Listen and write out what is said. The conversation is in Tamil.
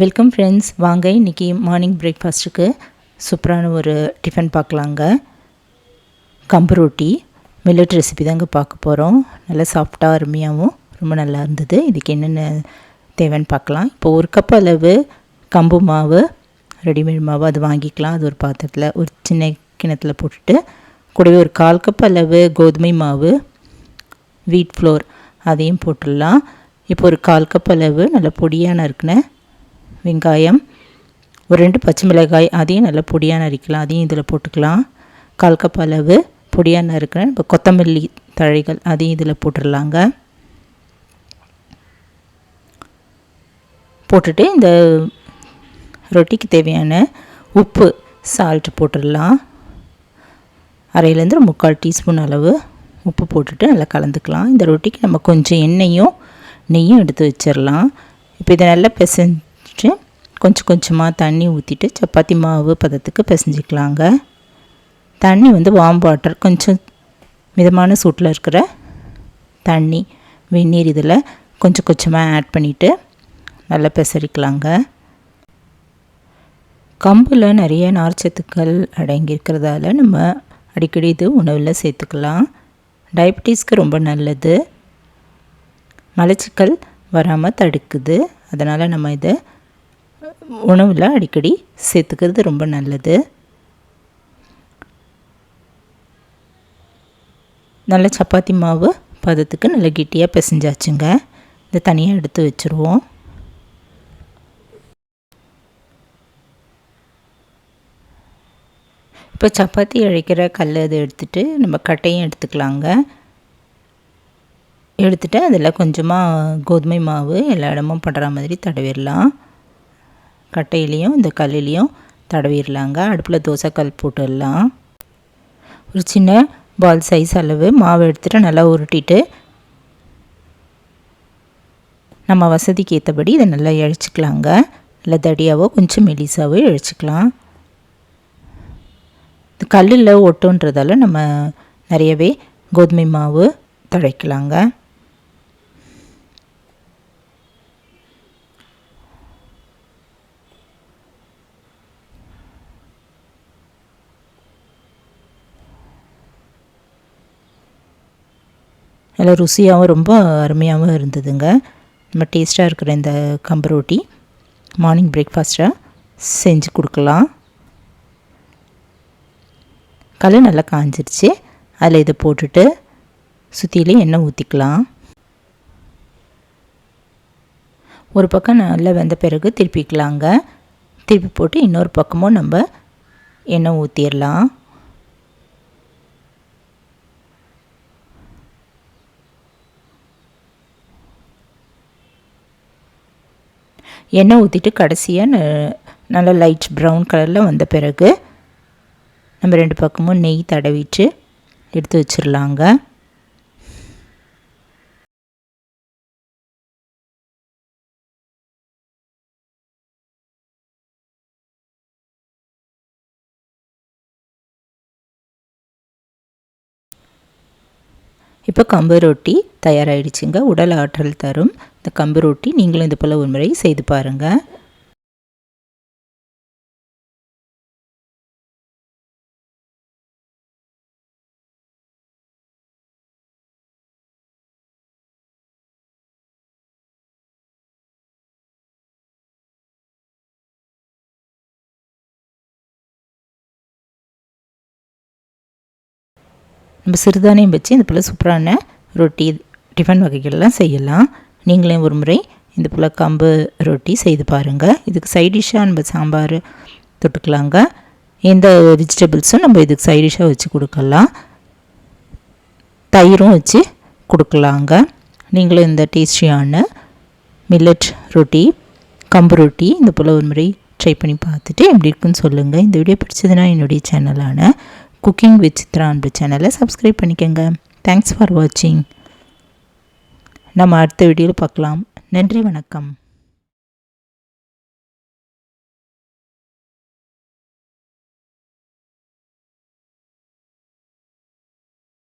வெல்கம் ஃப்ரெண்ட்ஸ் வாங்க இன்றைக்கி மார்னிங் பிரேக்ஃபாஸ்ட்டுக்கு சூப்பரான ஒரு டிஃபன் பார்க்கலாங்க. கம்பு ரொட்டி மில்லட் ரெசிபி தாங்க பார்க்க போகிறோம் நல்லா சாஃப்டாக அருமையாகவும் ரொம்ப நல்லா இருந்தது. இதுக்கு என்னென்ன தேவைன்னு பார்க்கலாம். இப்போ ஒரு கப் அளவு கம்பு மாவு ரெடிமேட் மாவு அது வாங்கிக்கலாம். அது ஒரு பாத்திரத்தில் ஒரு சின்ன கிணத்துல போட்டுட்டு கூடவே ஒரு கால் கப் அளவு கோதுமை மாவு வீட் ஃப்ளோர் அதையும் போட்டுடலாம். இப்போ ஒரு கால் கப் அளவு நல்ல பொடியான இருக்குன்னு வெங்காயம் ஒரு ரெண்டு பச்சை மிளகாய் அதையும் நல்லா பொடியாக நறுக்கலாம் அதையும் இதில் போட்டுக்கலாம். கால் கப் அளவு பொடியாக நறுக்கிறேன். இப்போ கொத்தமல்லி தழைகள் அதையும் இதில் போட்டுடலாங்க. போட்டுட்டு இந்த ரொட்டிக்கு தேவையான உப்பு சால்ட் போட்டுடலாம். அரையிலேருந்து ஒரு முக்கால் டீஸ்பூன் அளவு உப்பு போட்டுட்டு நல்லா கலந்துக்கலாம். இந்த ரொட்டிக்கு நம்ம கொஞ்சம் எண்ணெயும் நெய்யும் எடுத்து வச்சிடலாம். இப்போ இதை நல்லா பிசைஞ்சு கொஞ்சம் கொஞ்சமாக தண்ணி ஊற்றிட்டு சப்பாத்தி மாவு பதத்துக்கு பிசைஞ்சிக்கலாங்க. தண்ணி வந்து வார்ம் வாட்டர் கொஞ்சம் மிதமான சூட்டில் இருக்கிற தண்ணி வெந்நீர் இதில் கொஞ்சம் கொஞ்சமாக ஆட் பண்ணிவிட்டு நல்லா பிசறிக்கலாங்க கம்பில் நிறைய நார்ச்சத்துக்கள் அடங்கியிருக்கிறதால நம்ம அடிக்கடி இது உணவில் சேர்த்துக்கலாம். டயபிட்டிஸ்க்கு ரொம்ப நல்லது. மலச்சிக்கல் வராமல் தடுக்குது. அதனால் நம்ம இதை உணவில் அடிக்கடி சேர்த்துக்கிறது ரொம்ப நல்லது. நல்ல சப்பாத்தி மாவு பதத்துக்கு நல்ல கெட்டியாக பிசைஞ்சாச்சுங்க. இதை தனியாக எடுத்து வச்சுருவோம். இப்போ சப்பாத்தி அழைக்கிற கல் அதை எடுத்துகிட்டு நம்ம கட்டையும் எடுத்துக்கலாங்க. எடுத்துகிட்டு அதில் கொஞ்சமாக கோதுமை மாவு எல்லா இடமும் படுற மாதிரி தடவிடலாம். கட்டையிலையும் இந்த கல்லுலேயும் தடவிடலாங்க அடுப்பில் தோசைக்கல் போட்டுடலாம் ஒரு சின்ன பால் சைஸ் அளவு மாவு எடுத்துகிட்டு நல்லா உருட்டிட்டு நம்ம வசதிக்கு ஏற்றபடி இதை நல்லா இழைச்சிக்கலாங்க. நல்லா தடியாவோ கொஞ்சம் மெலிசாவோ இழைச்சிக்கலாம். இந்த கல்லில் ஒட்டுன்றதால நம்ம நிறையவே கோதுமை மாவு தழைக்கலாங்க. நல்லா ருசியாகவும் ரொம்ப அருமையாகவும் இருந்ததுங்க. நம்ம டேஸ்ட்டாக இருக்கிற இந்த கம்பு ரொட்டி மார்னிங் பிரேக்ஃபாஸ்ட்டாக செஞ்சு கொடுக்கலாம். கல் நல்லா காஞ்சிருச்சு. அதில் இதை போட்டுட்டு சுற்றிலையும் எண்ணெய் ஊற்றிக்கலாம் ஒரு பக்கம் நல்லா வெந்த பிறகு திருப்பிக்கலாங்க. திருப்பி போட்டு இன்னொரு பக்கமும் நம்ம எண்ணெய் ஊற்றிடலாம் எண்ணெய் ஊற்றிட்டு கடைசியாக நல்லா லைட் ப்ரௌன் கலரில் வந்த பிறகு நம்ம ரெண்டு பக்கமும் நெய் தடவிட்டு எடுத்து வச்சிடலாங்க இப்போ கம்பு ரொட்டி தயாராகிடுச்சுங்க உடல் ஆற்றல் தரும். இந்த கம்பு ரொட்டி நீங்களும் இது போல் ஒரு முறை செய்து பாருங்கள் நம்ம சிறுதானியம் வச்சு இந்த போல் சூப்பரான ரொட்டி டிஃபன் வகைகள்லாம் செய்யலாம். நீங்களே ஒரு முறை இந்த போல் கம்பு ரொட்டி செய்து பாருங்கள் இதுக்கு சைடிஷ்ஷாக நம்ம சாம்பார் தொட்டுக்கலாங்க. எந்த வெஜிடபிள்ஸும் நம்ம இதுக்கு சைடிஷ்ஷாக வச்சு கொடுக்கலாம். தயிரும் வச்சு கொடுக்கலாங்க. நீங்களும் இந்த டேஸ்டியான மில்லட் ரொட்டி கம்பு ரொட்டி இந்த போல் ஒரு முறை ட்ரை பண்ணி பார்த்துட்டு எப்படி இருக்குன்னு சொல்லுங்கள் இந்த வீடியோ பிடிச்சதுன்னா என்னுடைய சேனலான குக்கிங் வித் சித்ரா அன்பு சேனலை சப்ஸ்கிரைப் பண்ணிக்கோங்க. தேங்க்ஸ் ஃபார் வாட்சிங் நம்ம அடுத்த வீடியோவில் பார்க்கலாம். நன்றி வணக்கம்.